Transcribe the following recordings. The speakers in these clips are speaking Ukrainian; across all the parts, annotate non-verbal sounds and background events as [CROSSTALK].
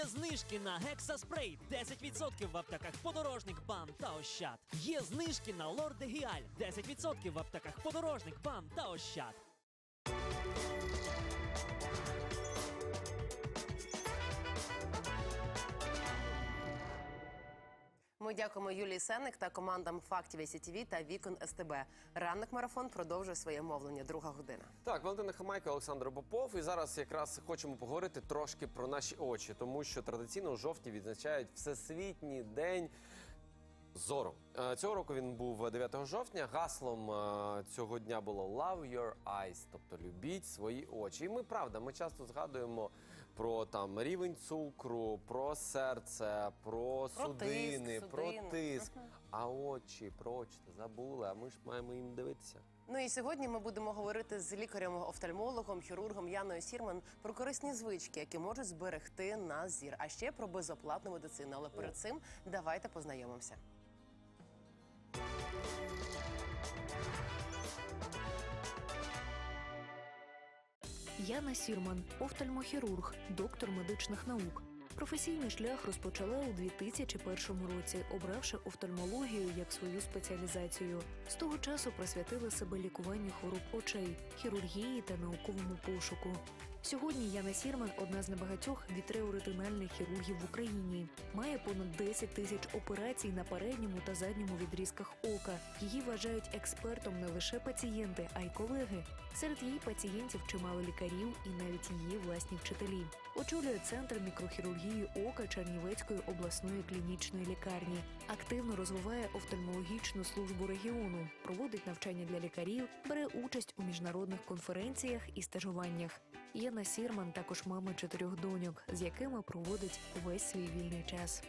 Є знижки на гексаспрей 10% в аптеках подорожник БАМ та Ощад. Є знижки на Лордегіаль 10% в аптеках подорожник БАМ та Ощад. Ми дякуємо Юлії Сенник та командам Фактів СІТВ та Вікон СТБ. Ранок марафон продовжує своє мовлення. Друга година. Так, Валентина Хамайко, Олександр Попов. І зараз якраз хочемо поговорити трошки про наші очі, тому що традиційно у жовтні відзначають Всесвітній день. Зору Е, цього року він був 9 жовтня. Гаслом е, цього дня було Love your eyes, тобто любіть свої очі. І ми правда, ми часто згадуємо про там рівень цукру, про серце, про, судини, тиск, про судини. тиск. А очі, про очі ти забули, а ми ж маємо їм дивитися. Ну і сьогодні ми будемо говорити з лікарем-офтальмологом, хірургом Яною Сірман про корисні звички, які можуть зберегти наш зір, а ще про безоплатну медицину. Але перед цим давайте познайомимося. Яна Сірман, офтальмохірург, доктор медичних наук. Професійний шлях розпочала у 2001 році, обравши офтальмологію як свою спеціалізацію. З того часу присвятила себе лікуванню хвороб очей, хірургії та науковому пошуку. Сьогодні Яна Сірман одна з небагатьох вітреоретинальних хірургів в Україні. Має понад 10 тисяч операцій на передньому та задньому відрізках ока. Її вважають експертом не лише пацієнти, а й колеги. Серед її пацієнтів чимало лікарів і навіть її власні вчителі. Очолює центр мікрохірургії ока Чернівецької обласної клінічної лікарні. Активно розвиває офтальмологічну службу регіону, проводить навчання для лікарів, бере участь у міжнародних конференціях і стажуваннях. Єна Сірман також мама чотирьох доньок, з якими проводить весь свій вільний час.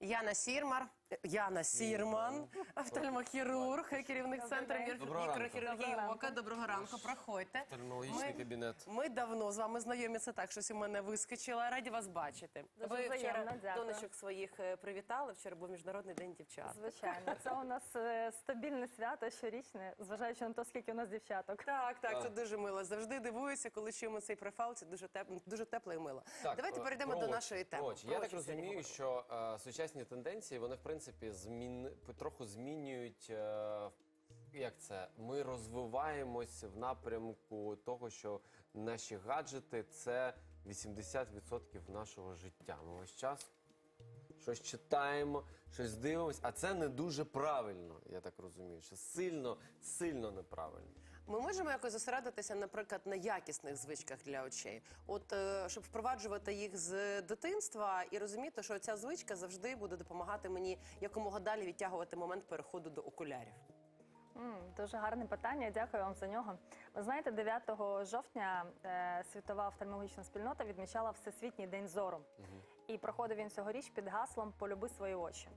Яна Сірмар, Яна Сірман, офтальмохірург, керівник центру мір- Доброго ранку. мікрохірургії ока. Доброго ранку, проходьте. Офтальмологічний кабінет. Ми давно з вами знайомі. Це так, щось у мене вискочило. Раді вас бачити. Дуже Ви вчора дякую. донечок своїх е, привітали. Вчора був міжнародний день дівчат. Звичайно, це у нас е, стабільне свято щорічне, зважаючи на те, скільки у нас дівчаток. Так, так, це дуже мило. Завжди дивуюся, коли чуємо цей профайл. Це дуже теп, дуже тепло і мило. Давайте е, перейдемо про до очі, нашої теми. про. Про Я так очі сьогодні розумію, говоримо. що е, сучасні тенденції вони в принципі змін потроху змінюють. Е, як це? Ми розвиваємось в напрямку того, що наші гаджети це 80% нашого життя. Ми весь час щось читаємо, щось дивимося, а це не дуже правильно, я так розумію, що сильно, сильно неправильно. Ми можемо якось зосередитися, наприклад, на якісних звичках для очей, от е, щоб впроваджувати їх з дитинства і розуміти, що ця звичка завжди буде допомагати мені якомога далі відтягувати момент переходу до окулярів. М, Дуже гарне питання. Дякую вам за нього. Ви знаєте, 9 жовтня е, світова офтальмологічна спільнота відмічала Всесвітній день зору. І проходив він цьогоріч під гаслом Полюби свої очі.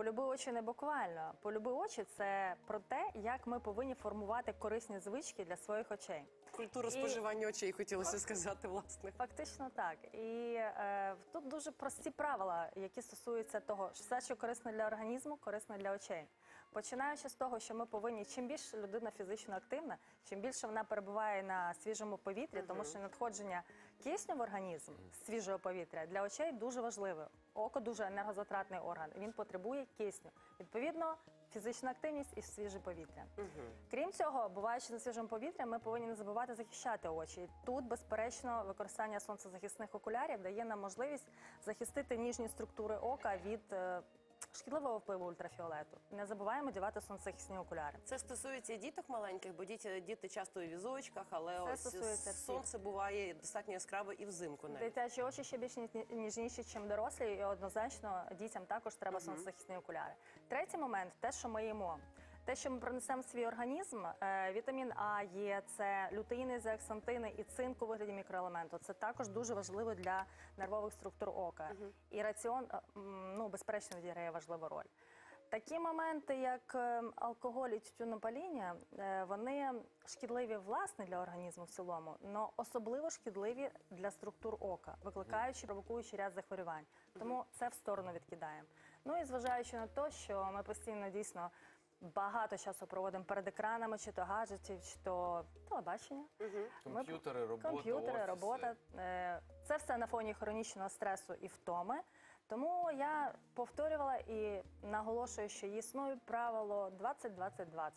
Полюби очі не буквально. Полюби очі це про те, як ми повинні формувати корисні звички для своїх очей. Культура І- споживання очей хотілося сказати, власне. Фактично так. І е, тут дуже прості правила, які стосуються того, що все, що корисно для організму, корисно для очей. Починаючи з того, що ми повинні, чим більше людина фізично активна, чим більше вона перебуває на свіжому повітрі, тому що надходження кисню в організм свіжого повітря для очей дуже важливе. Око дуже енергозатратний орган. Він потребує кисню. Відповідно, фізична активність і свіже повітря. Крім цього, буваючи на свіжому повітрі, ми повинні не забувати захищати очі. І Тут, безперечно, використання сонцезахисних окулярів дає нам можливість захистити ніжні структури ока від е, шкідливого впливу ультрафіолету. Не забуваємо дівати сонцехисні окуляри. Це стосується і діток маленьких, бо діти, діти часто у візочках, але Це ось стосується всіх. сонце буває достатньо яскраво і взимку навіть. Дитячі очі ще більш ні- ніжніші, ніж дорослі, і однозначно дітям також треба сонцезахисні окуляри. Третій момент те, що ми їмо. Те, що ми принесемо в свій організм, е, вітамін А, Є, С, лютеїни, зеаксантини і цинк у вигляді мікроелементу. Це також дуже важливо для нервових структур ока. І раціон, е, ну, безперечно, відіграє важливу роль. Такі моменти, як е, алкоголь і тютюнопаління, вони шкідливі власне для організму в цілому, але особливо шкідливі для структур ока, викликаючи, провокуючи ряд захворювань. Тому це в сторону відкидаємо. Ну і зважаючи на те, що ми постійно дійсно багато часу проводимо перед екранами, чи то гаджетів, чи то телебачення. Ми- Комп'ютери, робота, комп'ютери, офіси. робота. Е, Це все на фоні хронічного стресу і втоми. Тому я повторювала і наголошую, що існує правило 20-20-20.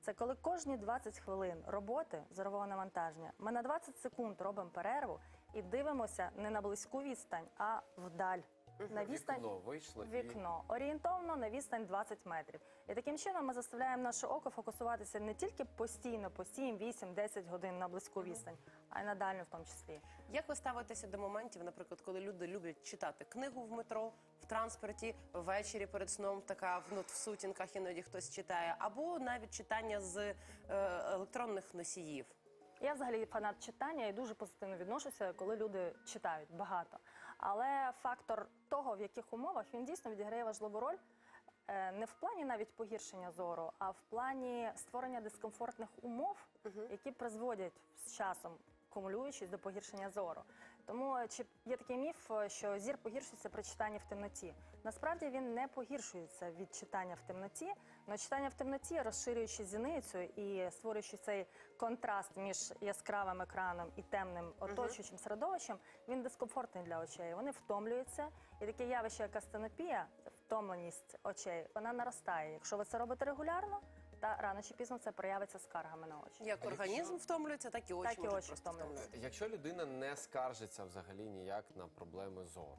Це коли кожні 20 хвилин роботи зорового навантаження ми на 20 секунд робимо перерву і дивимося не на близьку відстань, а вдаль. На відстань Вікно вийшло і- вікно орієнтовно на відстань 20 метрів. І таким чином ми заставляємо наше око фокусуватися не тільки постійно, по 7, 8, 10 годин на близьку відстань, а й на дальню в тому числі. Як ви ставитеся до моментів, наприклад, коли люди люблять читати книгу в метро, в транспорті, ввечері перед сном, така ну, в сутінках іноді хтось читає, або навіть читання з е, електронних носіїв? Я взагалі фанат читання і дуже позитивно відношуся, коли люди читають багато. Але фактор того, в яких умовах він дійсно відіграє важливу роль. е, Не в плані навіть погіршення зору, а в плані створення дискомфортних умов, які призводять з часом, кумулюючись до погіршення зору. Тому е, чи є такий міф, е, що зір погіршується при читанні в темноті. Насправді він не погіршується від читання в темноті, але читання в темноті, розширюючи зіницю і створюючи цей контраст між яскравим екраном і темним оточуючим середовищем, він дискомфортний для очей. Вони втомлюються, і таке явище, як астенопія, втомленість очей, вона наростає. Якщо ви це робите регулярно, та рано чи пізно це проявиться скаргами на очі. Як організм втомлюється, так і очі Так і можуть очі просто втомлюються. Якщо людина не скаржиться взагалі ніяк на проблеми зору,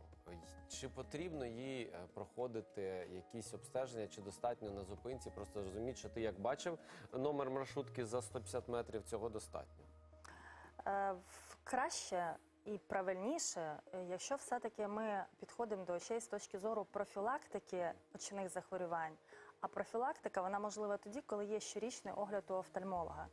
чи потрібно їй е, проходити якісь обстеження, чи достатньо на зупинці, просто зрозуміти, що ти як бачив номер маршрутки за 150 метрів, цього достатньо. Е, в- Краще і правильніше, е, якщо все-таки ми підходимо до очей з точки зору профілактики очних захворювань. А профілактика вона можлива тоді, коли є щорічний огляд у офтальмолога.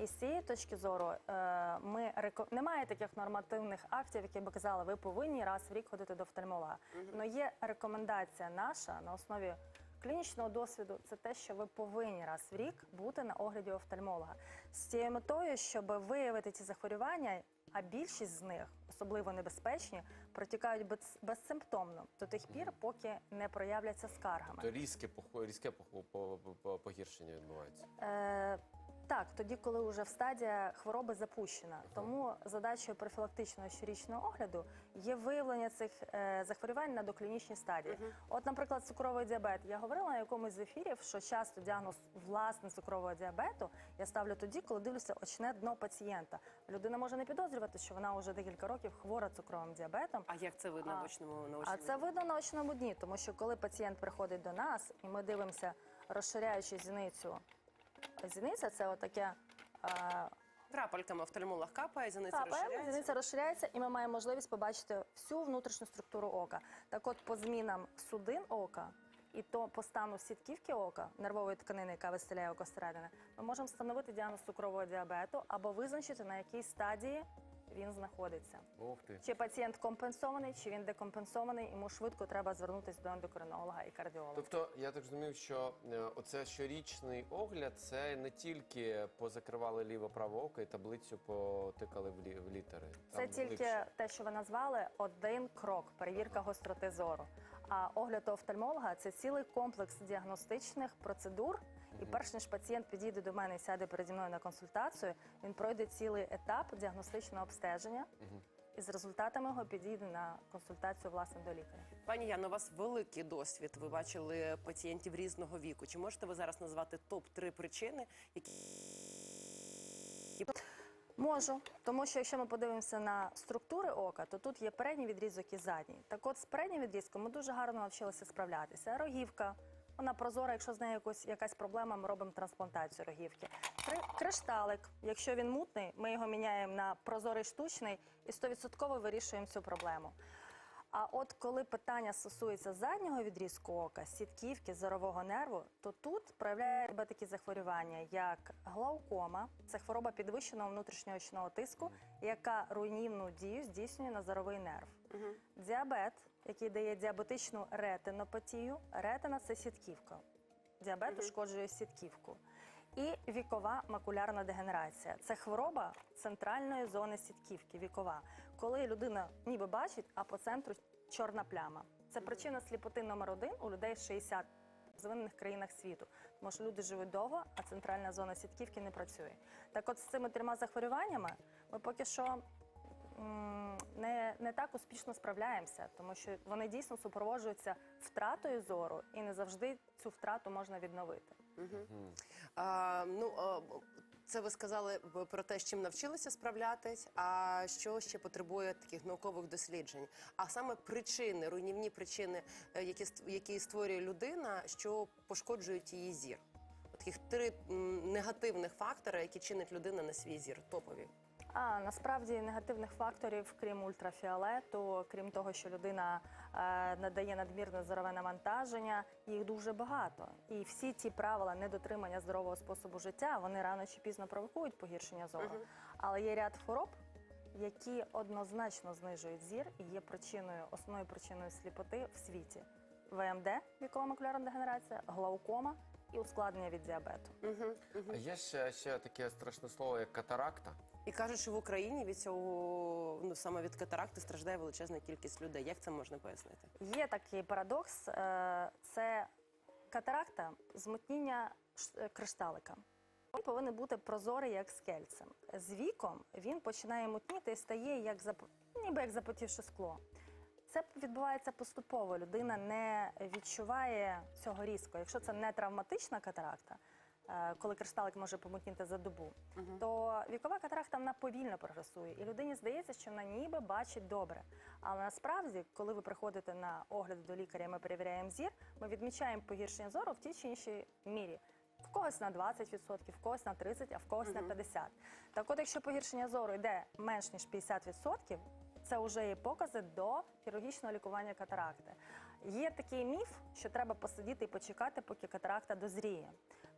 І з цієї точки зору е, ми реко... немає таких нормативних актів, які би казали, ви повинні раз в рік ходити до офтальмолога. Але є рекомендація наша на основі клінічного досвіду. Це те, що ви повинні раз в рік бути на огляді офтальмолога з цією метою, щоб виявити ці захворювання. А більшість з них, особливо небезпечні, протікають без, безсимптомно до тих пір, поки не проявляться скаргами. То різке похо- різке похо- по- по- по- погіршення відбувається. Е, так, тоді, коли вже в стадія хвороби запущена. Тому задачею профілактичного щорічного огляду є виявлення цих е, захворювань на доклінічній стадії. От, наприклад, цукровий діабет. Я говорила на якомусь з ефірів, що часто діагноз власне цукрового діабету я ставлю тоді, коли дивлюся очне дно пацієнта. Людина може не підозрювати, що вона вже декілька років хвора цукровим діабетом. А як це видно А, в очному на А це видно на очному дні, тому що коли пацієнт приходить до нас і ми дивимося, розширяючи зіницю. Зіниця це отаке. е, Крапельками офтальмолог капає, зіниця розширяється. зіниця розширяється, і ми маємо можливість побачити всю внутрішню структуру ока. Так от, по змінам судин ока і то по стану сітківки ока, нервової тканини, яка виселяє око зсередини, ми можемо встановити діагноз цукрового діабету або визначити, на якій стадії він знаходиться. Ух ти. Чи пацієнт компенсований, чи він декомпенсований, йому швидко треба звернутися до ендокринолога і кардіолога. Тобто, я так розумію, що е, оце щорічний огляд це не тільки позакривали ліве праве око і таблицю потикали в, лі, в літери. Це Там тільки глибше. те, що ви назвали, один крок перевірка гостроти зору. А огляд офтальмолога це цілий комплекс діагностичних процедур. І перш ніж пацієнт підійде до мене і сяде переді мною на консультацію, він пройде цілий етап діагностичного обстеження і з результатами його підійде на консультацію власне до лікаря. Пані Яно, у вас великий досвід. Ви бачили пацієнтів різного віку. Чи можете ви зараз назвати топ 3 причини, які Можу, тому що якщо ми подивимося на структури ока, то тут є передній відрізок і задній. Так от з переднім відрізком ми дуже гарно навчилися справлятися. Рогівка, вона прозора, якщо з нею якось, якась проблема, ми робимо трансплантацію рогівки. Кри- Кришталик, якщо він мутний, ми його міняємо на прозорий штучний і 100% вирішуємо цю проблему. А от коли питання стосується заднього відрізку ока, сітківки, зорового нерву, то тут проявляє себе такі захворювання, як глаукома, це хвороба підвищеного внутрішнього очного тиску, яка руйнівну дію здійснює на зоровий нерв. Діабет, який дає діабетичну ретинопатію. Ретина це сітківка. Діабет ушкоджує сітківку. І вікова макулярна дегенерація. Це хвороба центральної зони сітківки, вікова. Коли людина ніби бачить, а по центру чорна пляма. Це причина сліпоти номер один у людей 60 з розвинених країнах світу, тому що люди живуть довго, а центральна зона сітківки не працює. Так, от з цими трьома захворюваннями ми поки що не, не так успішно справляємося, тому що вони дійсно супроводжуються втратою зору, і не завжди цю втрату можна відновити. А, ну, це ви сказали про те, з чим навчилися справлятись, а що ще потребує таких наукових досліджень. А саме причини, руйнівні причини, е, які, які створює людина, що пошкоджують її зір. Таких три негативних фактори, які чинить людина на свій зір, топові. А насправді негативних факторів, крім ультрафіолету, крім того, що людина е, надає надмірне зорове навантаження, їх дуже багато. І всі ті правила недотримання здорового способу життя вони рано чи пізно провокують погіршення зору. Але є ряд хвороб, які однозначно знижують зір і є причиною, основною причиною сліпоти в світі: ВМД, вікова макулярна дегенерація, глаукома і ускладнення від діабету. А є ще, ще таке страшне слово, як катаракта. І кажуть, що в Україні від цього ну саме від катаракти страждає величезна кількість людей. Як це можна пояснити? Є такий парадокс: е, це катаракта, змутніння е, кришталика. Він повинен бути прозорий, як скельце. З віком він починає мутніти і стає як зап... ніби як запотівше скло. Це відбувається поступово. Людина не відчуває цього різко. Якщо це не травматична катаракта, е, коли кришталик може помутніти за добу, то вікова катаракта вона повільно прогресує, і людині здається, що вона ніби бачить добре. Але насправді, коли ви приходите на огляд до лікаря, і ми перевіряємо зір, ми відмічаємо погіршення зору в тій чи іншій мірі. В когось на 20%, в когось на 30%, а в когось на 50%. Так от, якщо погіршення зору йде менш ніж 50%, це вже є покази до хірургічного лікування катаракти. Є такий міф, що треба посидіти і почекати, поки катаракта дозріє.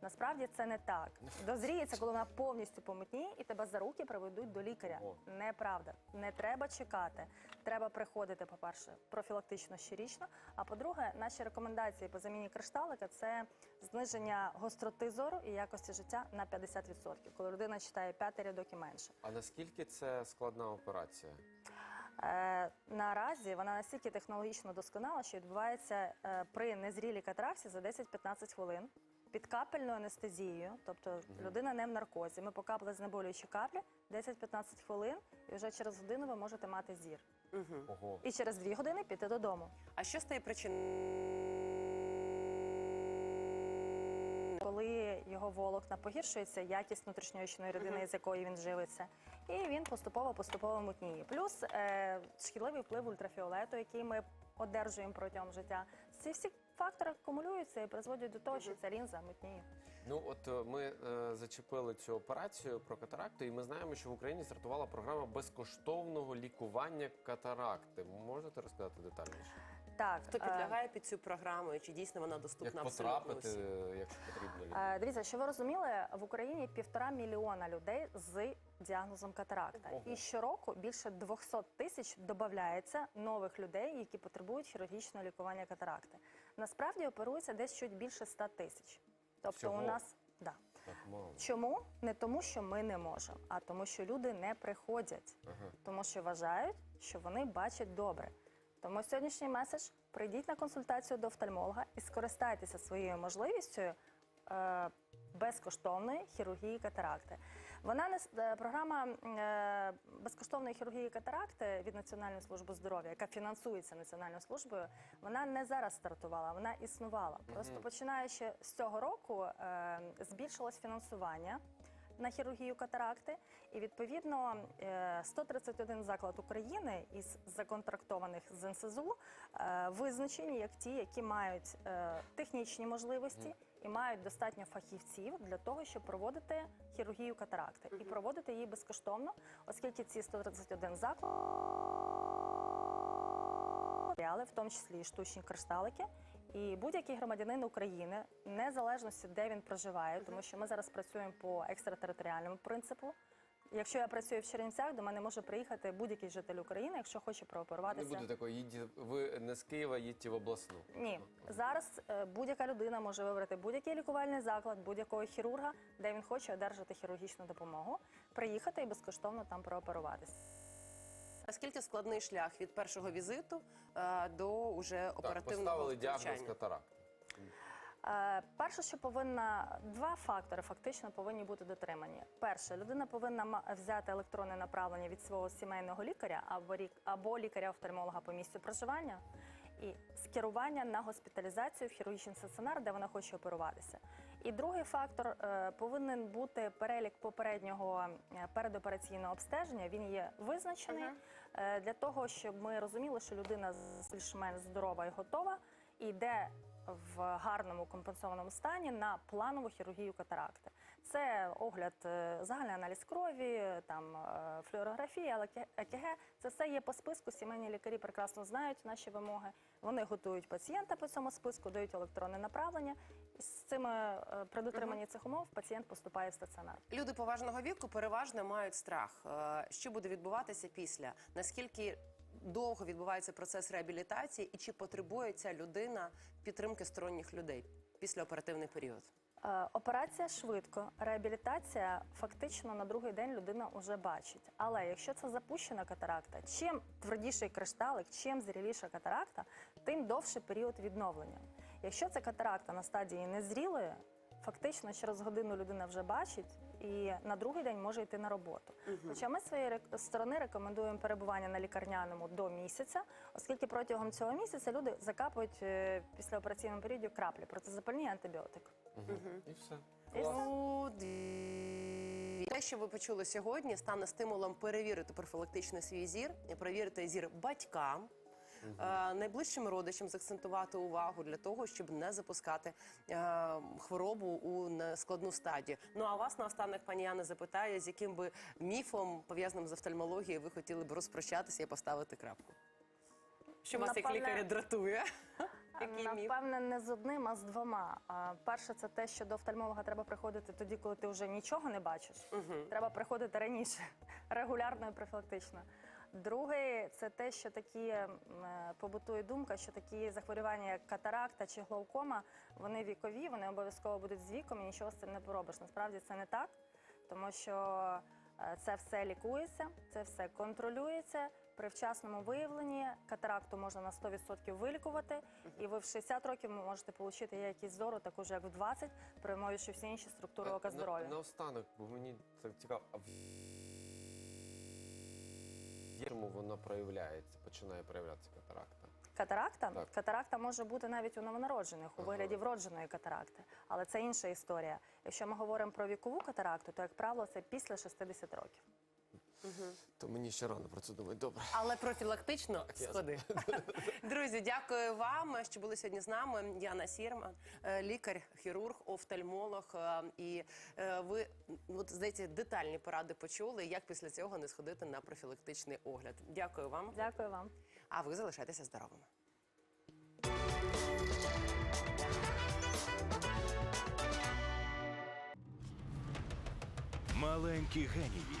Насправді це не так. Дозріє це, коли вона повністю помутніє і тебе за руки приведуть до лікаря. Неправда. Не треба чекати. Треба приходити, по-перше, профілактично щорічно. А по-друге, наші рекомендації по заміні кришталика це зниження гостроти зору і якості життя на 50%, коли людина читає п'ятий рядок і менше. А наскільки це складна операція? Е, наразі вона настільки технологічно досконала, що відбувається е, при незрілій катараксі за 10-15 хвилин під капельною анестезією, тобто людина не в наркозі. Ми покапали знеболюючі каплі 10-15 хвилин, і вже через годину ви можете мати зір. Ого. І через 2 години піти додому. А що стає причиною? Коли його волокна погіршується, якість внутрішньоочної рідини, з якої він живиться, і він поступово поступово мутніє. Плюс е, шкідливий вплив ультрафіолету, який ми одержуємо протягом життя. Ці всі фактори акумулюються і призводять до того, що ця лінза мутніє. Ну от е, ми е, зачепили цю операцію про катаракту, і ми знаємо, що в Україні стартувала програма безкоштовного лікування катаракти. Можете розказати детальніше? Так, Хто е, підлягає під цю програму і чи дійсно вона доступна Як абсолютно потрапити, усім? якщо потрібно? Е, Дивіться, що ви розуміли, в Україні півтора мільйона людей з діагнозом катаракта. Ого. І щороку більше 200 тисяч додається нових людей, які потребують хірургічного лікування катаракти. Насправді оперується десь чуть більше 100 тисяч. Тобто Всього? у нас да. Так мало. Чому? Не тому, що ми не можемо, а тому, що люди не приходять, Ага. тому що вважають, що вони бачать добре. Тому сьогоднішній меседж прийдіть на консультацію до офтальмолога і скористайтеся своєю можливістю е, безкоштовної хірургії катаракти. Вона не е, програма е, безкоштовної хірургії катаракти від Національної служби здоров'я, яка фінансується Національною службою. Вона не зараз стартувала, вона існувала. Просто починаючи з цього року е, збільшилось фінансування. На хірургію катаракти, і відповідно е, 131 заклад України із законтрактованих з НСЗУ е, визначені як ті, які мають е, технічні можливості і мають достатньо фахівців для того, щоб проводити хірургію катаракти і проводити її безкоштовно, оскільки ці 131 заклади, в тому числі і штучні кришталики. І будь-який громадянин України, незалежності де він проживає, тому що ми зараз працюємо по екстратериторіальному принципу. Якщо я працюю в Чернівцях, до мене може приїхати будь-який житель України, якщо хоче прооперуватися. Не буде такого, їдьте, ви не з Києва, їдьте в обласну. Ні, зараз е, будь-яка людина може вибрати будь-який лікувальний заклад, будь-якого хірурга, де він хоче одержати хірургічну допомогу, приїхати і безкоштовно там прооперуватися. Наскільки складний шлях від першого візиту е, до уже Так, оперативного поставили діагноз втручання? катаракт. Е, Перше, що повинна два фактори фактично повинні бути дотримані. Перше, людина повинна ма- взяти електронне направлення від свого сімейного лікаря або рік або лікаря-офтальмолога по місцю проживання і скерування на госпіталізацію в хірургічний стаціонар, де вона хоче оперуватися. І другий фактор е, повинен бути перелік попереднього е, передопераційного обстеження. Він є визначений е, для того, щоб ми розуміли, що людина більш-менш здорова і готова і йде в гарному компенсованому стані на планову хірургію катаракти. Це огляд, е, загальний аналіз крові, там е, флюорографія, ЕКГ. Це все є по списку. Сімейні лікарі прекрасно знають наші вимоги. Вони готують пацієнта по цьому списку, дають електронне направлення. З цими е, при дотриманні цих умов пацієнт поступає в стаціонар. Люди поважного віку переважно мають страх. Що буде відбуватися після? Наскільки довго відбувається процес реабілітації, і чи потребує ця людина підтримки сторонніх людей після оперативний період? Е, Операція швидко, реабілітація фактично на другий день людина вже бачить. Але якщо це запущена катаракта, чим твердіший кришталик, чим зріліша катаракта, тим довший період відновлення. Якщо це катаракта на стадії незрілої, фактично через годину людина вже бачить і на другий день може йти на роботу. Хоча ми з своєї сторони рекомендуємо перебування на лікарняному до місяця, оскільки протягом цього місяця люди закапують е, після операційному періоді краплі протизапальні антибіотик. І все. І. Ну, Те, що ви почули сьогодні, стане стимулом перевірити профілактично свій зір, перевірити зір батькам. Е, Найближчим родичам заакцентувати увагу для того, щоб не запускати е, хворобу у складну стадію. Ну а вас наостанок, пані Яна, запитає, з яким би міфом пов'язаним з офтальмологією ви хотіли б розпрощатися і поставити крапку? Що вас як Напевне- лікаря дратує? Який міф? Напевне, не з одним, а з двома. А, Перше, це те, що до офтальмолога треба приходити тоді, коли ти вже нічого не бачиш. Треба приходити раніше, [LAUGHS] регулярно і профілактично. Друге, це те, що такі е, побутує думка, що такі захворювання, як катаракта чи глаукома, вони вікові, вони обов'язково будуть з віком і нічого з цим не поробиш. Насправді це не так, тому що е, це все лікується, це все контролюється. При вчасному виявленні катаракту можна на 100% вилікувати, і ви в 60 років можете отримати якість зору, таку ж як в 20, при умові, що всі інші структури ока А, на- здорові. Наостанок, бо мені так цікаво, а в чому вона проявляється, починає проявлятися катаракта? Катаракта? Так. Катаракта може бути навіть у новонароджених, у вигляді вродженої катаракти, але це інша історія. Якщо ми говоримо про вікову катаракту, то, як правило, це після 60 років. То мені ще рано про це думати. Добре. Але профілактично сходи. [LAUGHS] Друзі, дякую вам, що були сьогодні з нами. Яна Сірман, е, лікар, хірург, офтальмолог. е, І е, ви от, здається, детальні поради почули, як після цього не сходити на профілактичний огляд. Дякую вам. Дякую вам. А ви залишайтеся здоровими. Маленькі генії,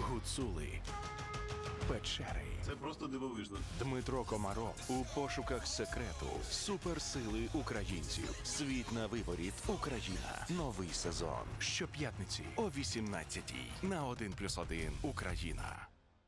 гуцули, печери. Це просто дивовижно. Дмитро Комаров у пошуках секрету суперсили українців. Світ на виворіт. Україна. Новий сезон. Щоп'ятниці о 18-й на 1+,1 Україна.